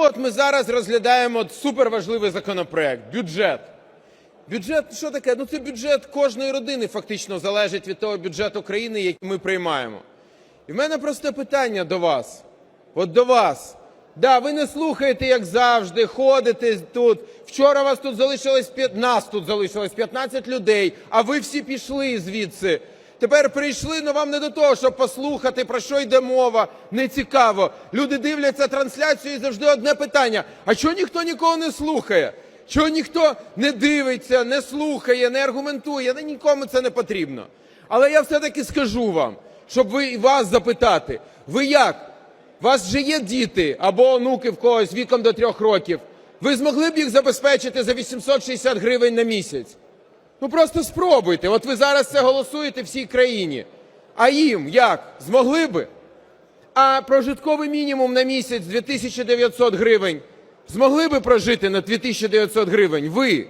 От ми зараз розглядаємо суперважливий законопроект бюджет. Бюджет що таке? Ну це бюджет кожної родини фактично залежить від того бюджету країни, який ми приймаємо. І в мене просте питання до вас. От до вас. Да, ви не слухаєте, як завжди, ходите тут. Вчора вас тут залишилось нас тут залишилось 15 людей, а ви всі пішли звідси. Тепер прийшли, але вам не до того, щоб послухати, про що йде мова. Не цікаво. Люди дивляться трансляцію і завжди одне питання: а чого ніхто нікого не слухає? Чого ніхто не дивиться, не слухає, не аргументує? Ну, нікому це не потрібно. Але я все-таки скажу вам, щоб ви вас запитати, ви як? У вас вже є діти або онуки в когось віком до трьох років. Ви змогли б їх забезпечити за 860 гривень на місяць? Ну просто спробуйте. От ви зараз це голосуєте всій країні. А їм як? Змогли би? А прожитковий мінімум на місяць 2900 гривень. Змогли би прожити на 2900 гривень? Ви?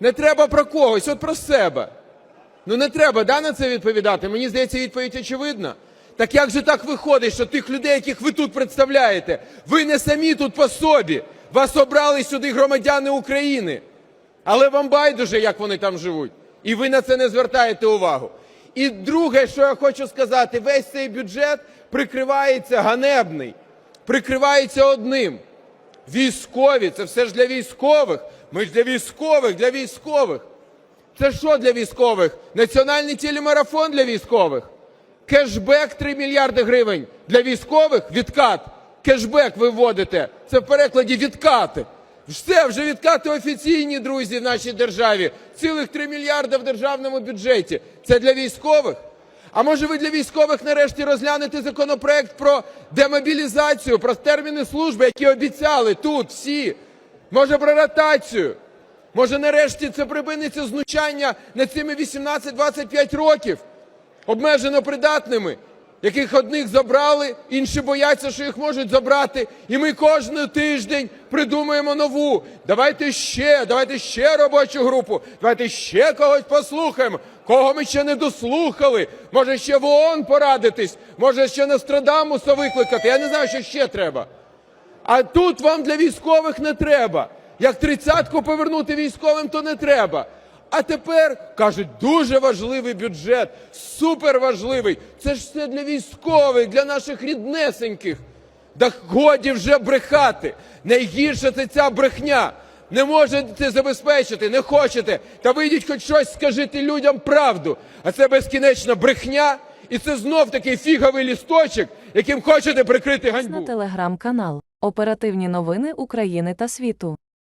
Не треба про когось, от про себе. Ну не треба да, на це відповідати. Мені здається, відповідь очевидна. Так як же так виходить, що тих людей, яких ви тут представляєте, ви не самі тут по собі. Вас обрали сюди громадяни України. Але вам байдуже, як вони там живуть. І ви на це не звертаєте увагу. І друге, що я хочу сказати, весь цей бюджет прикривається ганебний, прикривається одним. Військові, це все ж для військових. Ми ж для військових, для військових. Це що для військових? Національний телемарафон для військових? Кешбек 3 мільярди гривень для військових? Відкат. Кешбек ви вводите. Це в перекладі відкати. Все, вже відкати офіційні, друзі, в нашій державі. Цілих 3 мільярди в державному бюджеті. Це для військових? А може ви для військових нарешті розглянете законопроект про демобілізацію, про терміни служби, які обіцяли тут всі? Може про ротацію? Може нарешті це припиниться знущання над цими 18-25 років, обмежено придатними, яких одних забрали, інші бояться, що їх можуть забрати. І ми кожен тиждень придумуємо нову. Давайте ще, давайте ще робочу групу, давайте ще когось послухаємо. Кого ми ще не дослухали? Може ще в ООН порадитись, може ще Нострадамуса викликати. Я не знаю, що ще треба. А тут вам для військових не треба. Як тридцятку повернути військовим, то не треба. А тепер кажуть, дуже важливий бюджет, суперважливий. Це ж все для військових, для наших ріднесеньких. Да годі вже брехати. Найгірше це ця брехня. Не можете забезпечити, не хочете. Та вийдіть хоч щось, скажіть людям правду. А це безкінечна брехня, і це знов такий фіговий лісточок, яким хочете прикрити ганьбу. на телеграм-канал. Оперативні новини України та світу.